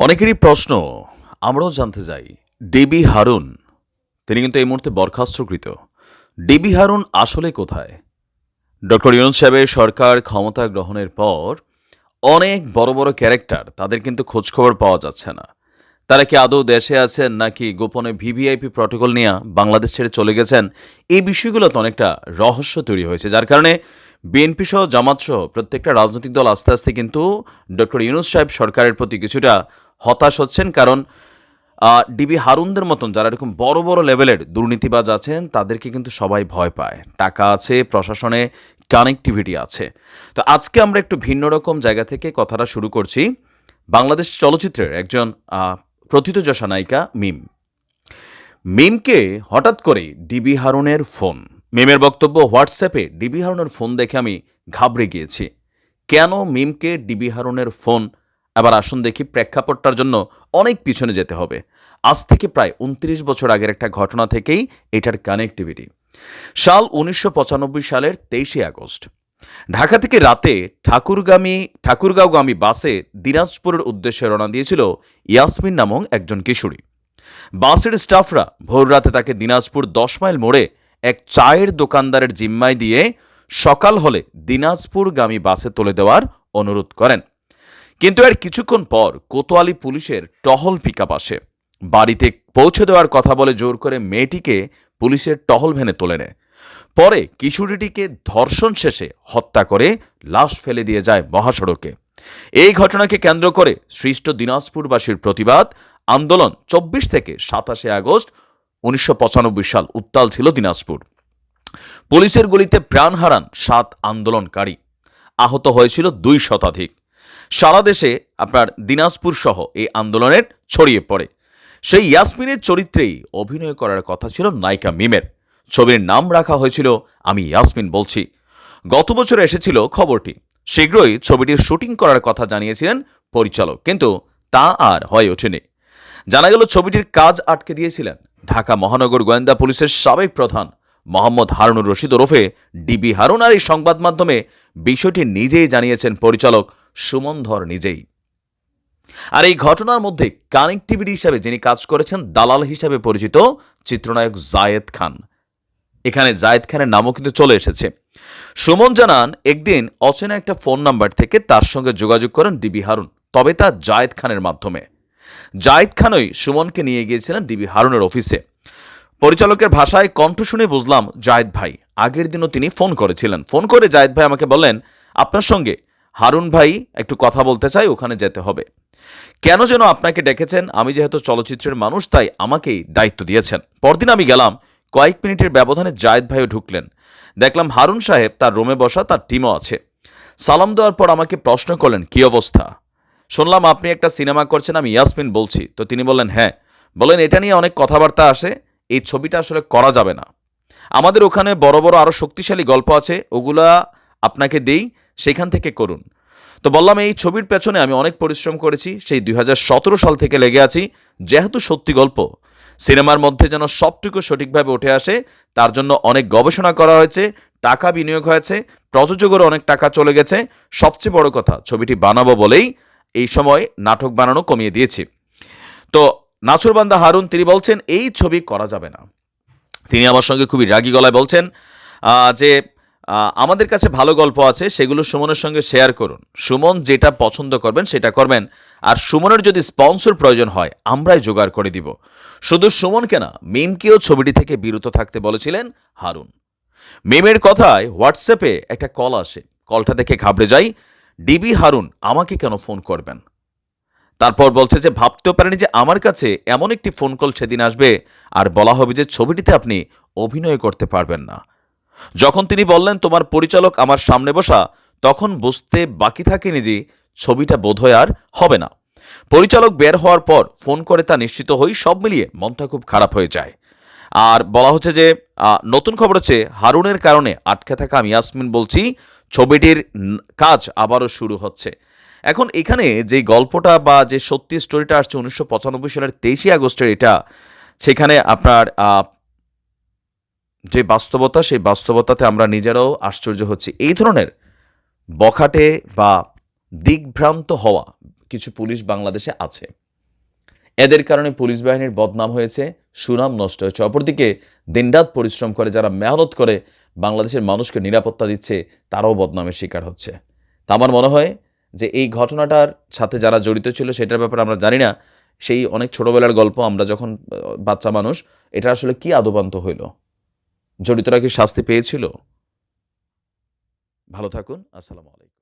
অনেকেরই প্রশ্ন, আমরাও জানতে চাই, ডিবি হারুন, তিনি কিন্তু এই মুহূর্তে বরখাস্তকৃত, ডিবি হারুন আসলে কোথায়? ডক্টর ইউনুস সাহেবের সরকার ক্ষমতা গ্রহণের পর অনেক বড় বড় ক্যারেক্টার তাদের কিন্তু খোঁজখবর পাওয়া যাচ্ছে না। তারা কি আদৌ দেশে আছেন নাকি গোপনে ভিভিআইপি প্রটোকল নিয়ে বাংলাদেশ ছেড়ে চলে গেছেন? এই বিষয়গুলো তো অনেকটা রহস্য তৈরি হয়েছে, যার কারণে বিএনপি সহ জামাত সহ প্রত্যেকটা রাজনৈতিক দল আস্তে আস্তে কিন্তু ডক্টর ইউনুস সাহেব সরকারের প্রতি কিছুটা হতাশ হচ্ছেন কারণ ডিবি হারুনদের মতন যারা এরকম বড় বড় লেভেলের দুর্নীতিবাজ আছেন, তাদেরকে কিন্তু সবাই ভয় পায়। টাকা আছে, প্রশাসনে কানেক্টিভিটি আছে। তো আজকে আমরা একটু ভিন্ন রকম জায়গা থেকে কথাটা শুরু করছি। বাংলাদেশ চলচ্চিত্রের একজন প্রথিতযশা নায়িকা মিম। মিমকে হঠাৎ করে ডিবি হারুনের ফোন। মিমের বক্তব্য হোয়াটসঅ্যাপে, ডিবি হারুনের ফোন দেখে আমি ঘাবড়ে গিয়েছি। কেন মিমকে ডিবি হারুনের ফোন আবার আসুন দেখি প্রেক্ষাপটটার জন্য অনেক পিছনে যেতে হবে। আজ থেকে প্রায় উনত্রিশ বছর আগের একটা ঘটনা থেকেই এটার কানেক্টিভিটি সাল উনিশশো পঁচানব্বই সালের তেইশে আগস্ট। ঢাকা থেকে রাতে ঠাকুরগামী, ঠাকুরগাঁওগামী বাসে দিনাজপুরের উদ্দেশ্যে রওনা দিয়েছিল ইয়াসমিন নামক একজন কিশোরী। বাসের স্টাফরা ভোর রাতে তাকে দিনাজপুর দশ মাইল মোড়ে এক চায়ের দোকানদারের জিম্মায় দিয়ে সকাল হলে দিনাজপুরগামী বাসে তুলে দেওয়ার অনুরোধ করেন। কিন্তু এর কিছুক্ষণ পর কোতোয়ালি পুলিশের টহল পিকআপ আসে। বাড়িতে পৌঁছে দেওয়ার কথা বলে জোর করে মেয়েটিকে পুলিশের টহল ভ্যানে তোলে নেয়। পরে কিশোরীটিকে ধর্ষণ শেষে হত্যা করে লাশ ফেলে দিয়ে যায় মহাসড়কে। এই ঘটনাকে কেন্দ্র করে সৃষ্ট দিনাজপুরবাসীর প্রতিবাদ। আন্দোলন চব্বিশ থেকে সাতাশে আগস্ট উনিশশো পঁচানব্বই সাল উত্তাল ছিল দিনাজপুর। পুলিশের গুলিতে প্রাণ হারান সাত আন্দোলনকারী। আহত হয়েছিল দুই শতাধিক। সারা দেশে আপনার দিনাজপুর সহ এই আন্দোলনের ছড়িয়ে পড়ে। সেই ইয়াসমিনের চরিত্রেই অভিনয় করার কথা ছিল নায়িকা মিমের। ছবির নাম রাখা হয়েছিল, আমি ইয়াসমিন বলছি। গত বছর এসেছিল খবরটি। শীঘ্রই ছবিটির শুটিং করার কথা জানিয়েছিলেন পরিচালক, কিন্তু তা আর হয়ে ওঠেনি। জানা গেল ছবিটির কাজ আটকে দিয়েছিলেন ঢাকা মহানগর গোয়েন্দা পুলিশের সাবেক প্রধান মোহাম্মদ হারুনুর রশিদ ওরফে ডিবি হারুন আর এই সংবাদ মাধ্যমে বিষয়টি নিজেই জানিয়েছেন পরিচালক সুমন ধর নিজেই। আর এই ঘটনার মধ্যে কানেক্টিভিটি হিসাবে যিনি কাজ করেছেন, দালাল হিসাবে পরিচিত চিত্রনায়ক জায়েদ খান। এখানে জায়েদ খানের নামও কিন্তু চলে এসেছে। সুমন জানান, একদিন অচেনা একটা ফোন নাম্বার থেকে তার সঙ্গে যোগাযোগ করেন ডিবি হারুন, তবে তা জায়েদ খানের মাধ্যমে। জায়েদ খানই সুমনকে নিয়ে গিয়েছিলেন ডিবি হারুনের অফিসে। পরিচালকের ভাষায় কণ্ঠ শুনে বুঝলাম, জায়েদ ভাই, আগের দিনও তিনি ফোন করেছিলেন। ফোন করে জায়েদ ভাই আমাকে বললেন, আপনার সঙ্গে হারুন ভাই একটু কথা বলতে চাই, ওখানে যেতে হবে। কেন যেন আপনাকে ডেকেছেন? আমি যেহেতু চলচ্চিত্রের মানুষ, তাই আমাকেই দায়িত্ব দিয়েছেন। পরদিন আমি গেলাম, কয়েক মিনিটের ব্যবধানে জায়েদ ভাইও ঢুকলেন। দেখলাম হারুন সাহেব তার রোমে বসা, তার টিমও আছে। সালাম দেওয়ার পর আমাকে প্রশ্ন করলেন, কী অবস্থা? শুনলাম, আপনি একটা সিনেমা করছেন, আমি ইয়াসমিন বলছি। তো তিনি বললেন হ্যাঁ। বলেন, এটা নিয়ে অনেক কথাবার্তা আসে, এই ছবিটা আসলে করা যাবে না। আমাদের ওখানে বড় বড় আরও শক্তিশালী গল্প আছে, ওগুলা আপনাকে দেই। সেখান থেকে করুন। তো বললাম, এই ছবির পেছনে আমি অনেক পরিশ্রম করেছি, সেই দুই হাজার সতেরো সাল থেকে লেগে আছি, যেহেতু সত্যি গল্প। সিনেমার মধ্যে যেন সবটুকু সঠিকভাবে উঠে আসে, তার জন্য অনেক গবেষণা করা হয়েছে, টাকা বিনিয়োগ হয়েছে, প্রযোজকেরও অনেক টাকা চলে গেছে। সবচেয়ে বড় কথা, ছবিটি বানাবো বলেই এই সময় নাটক বানানো কমিয়ে দিয়েছি। তো নাসুরবান্দা হারুন, তিনি বলছেন, এই ছবি করা যাবে না। তিনি আমার সঙ্গে খুবই রাগী গলায় বলছেন যে আমাদের কাছে ভালো গল্প আছে, সেগুলো সুমনের সঙ্গে শেয়ার করুন। সুমন যেটা পছন্দ করবেন সেটা করবেন, আর সুমনের যদি স্পন্সর প্রয়োজন হয়, আমরাই জোগাড় করে দিব। শুধু সুমনকে না, মিমকেও ছবিটি থেকে বিরত থাকতে বলেছিলেন হারুন। মিমের কথায় হোয়াটসঅ্যাপে একটা কল আসে। কলটা দেখে ঘাবড়ে যাই। ডিবি হারুন, আমাকে কেন ফোন করবেন? তারপর বলছে যে, ভাবতেও পারেনি যে আমার কাছে এমন একটি ফোন কল সেদিন আসবে, আর বলা হবে যে ছবিটিতে আপনি অভিনয় করতে পারবেন না। যখন তিনি বললেন, তোমার পরিচালক আমার সামনে বসা, তখন বুঝতে বাকি থাকেনি যে ছবিটা বোধহয় আর হবে না। পরিচালক বের হওয়ার পর ফোন করে তা নিশ্চিত হই, সব মিলিয়ে মনটা খুব খারাপ হয়ে যায়। আর বলা হচ্ছে যে নতুন খবর হচ্ছে হারুনের কারণে আটকে থাকা আমি ইয়াসমিন বলছি, ছবিটির কাজ আবারও শুরু হচ্ছে। এখন এখানে যে গল্পটা বা যে সত্যি স্টোরিটা আসছে উনিশশো পঁচানব্বই সালের তেইশে আগস্টের এটা, সেখানে আপনার যে বাস্তবতা, সেই বাস্তবতাতে আমরা নিজেরাও আশ্চর্য হচ্ছি। এই ধরনের বখাটে বা দিকভ্রান্ত হওয়া কিছু পুলিশ বাংলাদেশে আছে। এদের কারণে পুলিশ বাহিনীর বদনাম হয়েছে, সুনাম নষ্ট হয়েছে। অপরদিকে দিনরাত পরিশ্রম করে, যারা মেহনত করে বাংলাদেশের মানুষকে নিরাপত্তা দিচ্ছে, তারাও বদনামের শিকার হচ্ছে। তা আমার মনে হয় যে এই ঘটনাটার সাথে যারা জড়িত ছিল, সেটার ব্যাপারে আমরা জানি না। সেই অনেক ছোটোবেলার গল্প, আমরা যখন বাচ্চা মানুষ, এটা আসলে কি আদবান্ত হইল? জড়িতরা কি শাস্তি পেয়েছিল? ভালো থাকুন আসসালামু আলাইকুম।